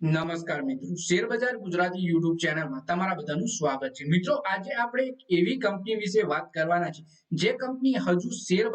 નમસ્કાર મિત્રો. Share Gujarati YouTube ચેનલમાં તમારા બધાનું સ્વાગત છે. મિત્રો, આજે આપણે એક એવી કંપની વિશે વાત કરવાના છે, જે કંપની હજુ શેર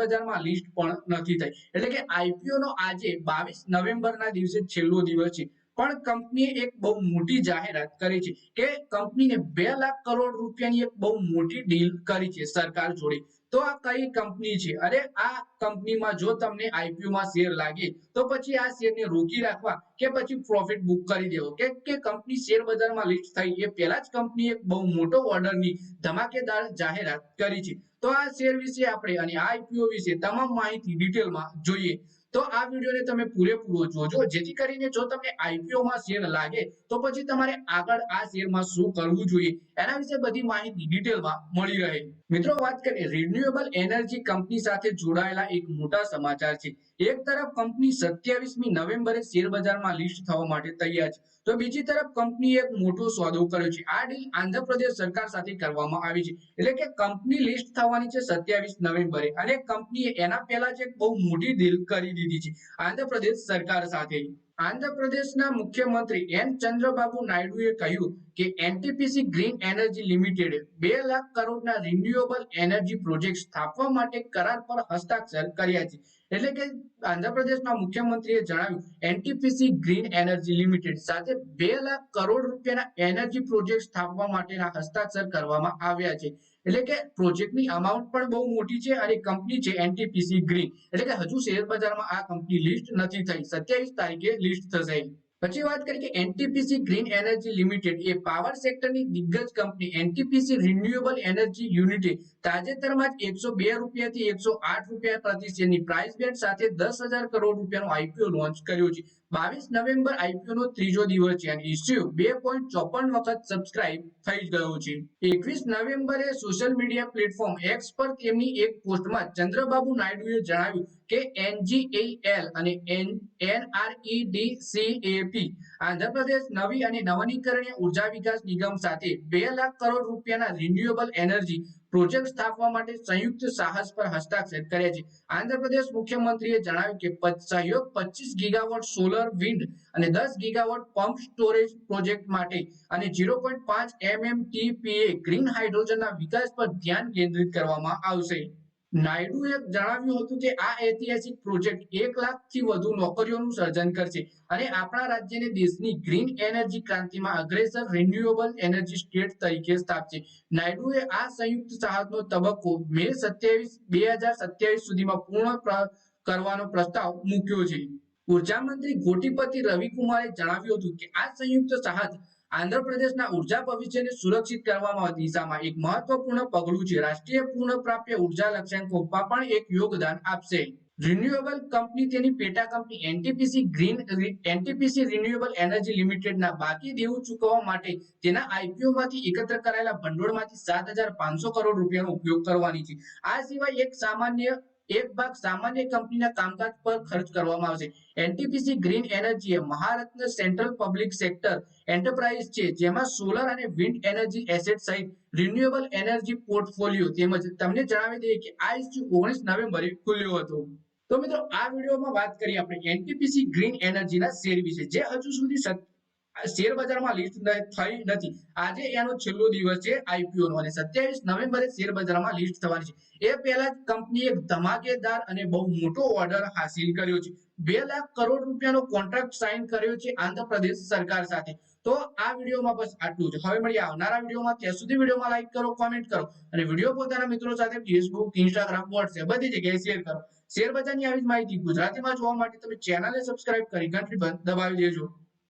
લિસ્ટ પણ નથી થઈ. એટલે કે આઈપીઓ નો આજે બાવીસ નવેમ્બરના દિવસે છેલ્લો દિવસ છે. પણ કંપનીએ એક બહુ મોટી જાહેરાત કરી છે કે કંપનીને બે લાખ કરોડ રૂપિયાની એક બહુ મોટી ડીલ કરી છે સરકાર જોડે. તો આ કઈ કંપની છે? અરે આ કંપનીમાં જો તમને આઈપીઓ શેર લાગે, તો પછી આ શેરને રોકી રાખવા કે પછી પ્રોફિટ બુક કરી દેવો. કે કે કંપની શેર બજારમાં લિસ્ટ થઈ, એ પહેલા જ કંપની બહુ મોટો ઓર્ડરની ધમાકેદાર જાહેરાત કરી છે. તો આ શેર વિશે આપણે અને આઈપીઓ વિશે તમામ માહિતી ડિટેલમાં જોઈએ. તો આ વિડીયોને તમે પૂરેપૂરો જોજો. જેથી કરીને જો તમને આઈપીઓ માં શેર લાગે, તો પછી તમારે આગળ આ શેરમાં શું કરવું જોઈએ, એના વિશે બધી માહિતી ડિટેલમાં મળી રહે. મિત્રો, વાત કરીએ. રિન્યુએબલ એનર્જી કંપની સાથે જોડાયેલા એક મોટા સમાચાર છે. એક તરફ કંપની સત્યાવીસમી નવેમ્બરે શેર બજારમાં લિસ્ટ થવા માટે તૈયાર છે. તો બીજી તરફ કંપનીએ એક મોટો સોદો કર્યો છે. આ ડીલ આંધ્રપ્રદેશ સરકાર સાથે કરવામાં આવી છે. એટલે કે કંપની લિસ્ટ થવાની છે સત્યાવીસ નવેમ્બરે. અને કંપનીએ એના પહેલા જ એક બહુ મોટી ડીલ કરી દીધી છે. આંધ્રપ્રદેશ સરકાર સાથે આંધ્રપ્રદેશના મુખ્યમંત્રી એન ચંદ્રબાબુ નાયડુએ કહ્યું કે એનટીપીસી ગ્રીન એનર્જી લિમિટેડે બે લાખ કરોડના રિન્યુએબલ એનર્જી પ્રોજેક્ટ સ્થાપવા માટે કરાર પર હસ્તાક્ષર કર્યા છે. એટલે કે આંધ્રપ્રદેશના મુખ્યમંત્રીએ જણાવ્યું, એનટીપીસી ગ્રીન એનર્જી લિમિટેડ સાથે બે લાખ કરોડ રૂપિયાના એનર્જી પ્રોજેક્ટ સ્થાપવા માટેના હસ્તાક્ષર કરવામાં આવ્યા છે. એટલે કે પ્રોજેક્ટની અમાઉન્ટ પણ બહુ મોટી છે અને કંપની છે એનટીપીસી ગ્રીન. એટલે કે હજુ શેર બજારમાં આ કંપની લિસ્ટ નથી થઈ. સત્યાવીસ તારીખે લિસ્ટ થશે. પછી વાત કરીએ કે એનટીપીસી ગ્રીન એનર્જી લિમિટેડ એ પાવર સેક્ટરની દિગ્ગજ કંપની એનટીપીસી રિન્યુએબલ એનર્જી યુનિટે તાજેતરમાં જ એકસો બે રૂપિયાથી એકસો આઠ રૂપિયા પ્રતિ શેરની પ્રાઇસ બેન્ડ સાથે દસ હજાર કરોડ રૂપિયાનો આઈપીઓ લોન્ચ કર્યો છે. બાવીસ નવેમ્બર આઈપીઓ નો ત્રીજો દિવસ છે. અને ઇસ્યુ બે પોઈન્ટ ચોપન વખત સબસ્ક્રાઇબ થઈ ગયો છે. એકવીસ નવેમ્બરે સોશિયલ મીડિયા પ્લેટફોર્મ એક્સ પર તેમની એક પોસ્ટમાં ચંદ્રબાબુ નાયડુએ જણાવ્યું કે એનજીએલ અને એનઆરઈડીસીએપી આંધ્રપ્રદેશ નવી અને નવીનીકરણીય ઊર્જા વિકાસ નિગમ સાથે બે લાખ કરોડ રૂપિયાના રિન્યુએબલ એનર્જી પ્રોજેક્ટ સ્થાપવા માટે સંયુક્ત સાહસ પર હસ્તાક્ષર કર્યા છે. આંધ્રપ્રદેશ મુખ્યમંત્રીએ જણાવ્યું કે સહયોગ પચીસ ગીગાવોટ સોલર, વિન્ડ અને દસ ગીગાવોટ પંપ સ્ટોરેજ પ્રોજેક્ટ માટે અને ઝીરો પોઈન્ટ પાંચ એમએમટીપીએ ગ્રીન હાઇડ્રોજનના વિકાસ પર ધ્યાન કેન્દ્રિત કરવામાં આવશે. નાયડુએ જણાવ્યું હતું કે આ ઐતિહાસિક પ્રોજેક્ટ એક લાખથી વધુ નોકરીઓનું સર્જન કરશે અને આપણા રાજ્યને દેશની ગ્રીન એનર્જી ક્રાંતિમાં અગ્રેસર રિન્યુએબલ એનર્જી સ્ટેટ તરીકે સ્થાપશે. નાયડુએ આ સંયુક્ત સાહસનો તબક્કો મે સત્યાવીસ, બે હજાર સત્યાવીસ સુધીમાં પૂર્ણ કરવાનો પ્રસ્તાવ મૂક્યો છે. ઊર્જા મંત્રી ગોટીપતિ રવિકુમારે જણાવ્યું હતું કે આ સંયુક્ત સાહસ આંધ્રપ્રદેશના ઊર્જા ભવિષ્યને સુરક્ષિત કરવામાં દિશામાં એક મહત્વપૂર્ણ પગલું છે રાષ્ટ્રીય પુનઃપ્રાપ્ય ઊર્જા લક્ષ્યાંકોમાં પણ એક યોગદાન આપશે. રિન્યુએબલ કંપની તેની પેટા company NTPC green NTPC renewable energy લિમિટેડના બાકી દેવું ચૂકવવા માટે તેના આઈપીઓમાંથી એકત્ર કરાયેલા ભંડોળમાંથી સાત હજાર પાંચસો કરોડ રૂપિયાનો ઉપયોગ કરવાની છે. આ સિવાય એક સામાન્ય એક ભાગ સામાન્ય કંપનીના કામકાજ પર ખર્ચ કરવામાં આવશે. એનટીપીસી ગ્રીન એનર્જી એ Maharatna central public sector enterprise છે, જેમાં સોલર અને વિન્ડ એનર્જી એસેટ સહિત રિન્યુએબલ એનર્જી પોર્ટફોલિયો તેમજ તમને જણાવી દઈએ કે આ ઇસ્યુ ઓગણીસ નવેમ્બરે ખુલ્યો હતો. તો મિત્રો, આ વિડીયોમાં વાત કરી આપણે એનટીપીસી ગ્રીન એનર્જીના શેર વિશે. જે હજુ સુધી શેર બજારમાં લિસ્ટ થઈ નથી. આજે એનો છેલ્લો દિવસ છે આઈપીઓ નો અને સત્યાવીસ નવેમ્બરે શેર બજારમાં લિસ્ટ થવાની છે. એ પહેલા જ કંપનીએ ધમાકેદાર અને બહુ મોટો ઓર્ડર હાસિલ કર્યો છે. બે લાખ કરોડ રૂપિયાનો કોન્ટ્રાક્ટ સાઇન કર્યો છે આંધ્રપ્રદેશ સરકાર સાથે. તો આ વિડીયોમાં બસ આટલું જ. હવે મળીએ આવનારા વિડીયોમાં. ત્યાં સુધી વિડીયોમાં લાઈક કરો કોમેન્ટ કરો અને વીડિયો પોતાના મિત્રો સાથે ફેસબુક ઇન્સ્ટાગ્રામ વોટ્સએપ બધી જગ્યાએ શેર કરો. શેર બજારની આવી જ માહિતી ગુજરાતીમાં જોવા માટે તમે ચેનલને સબસ્ક્રાઇબ કરી બંધ દબાવી દેજો.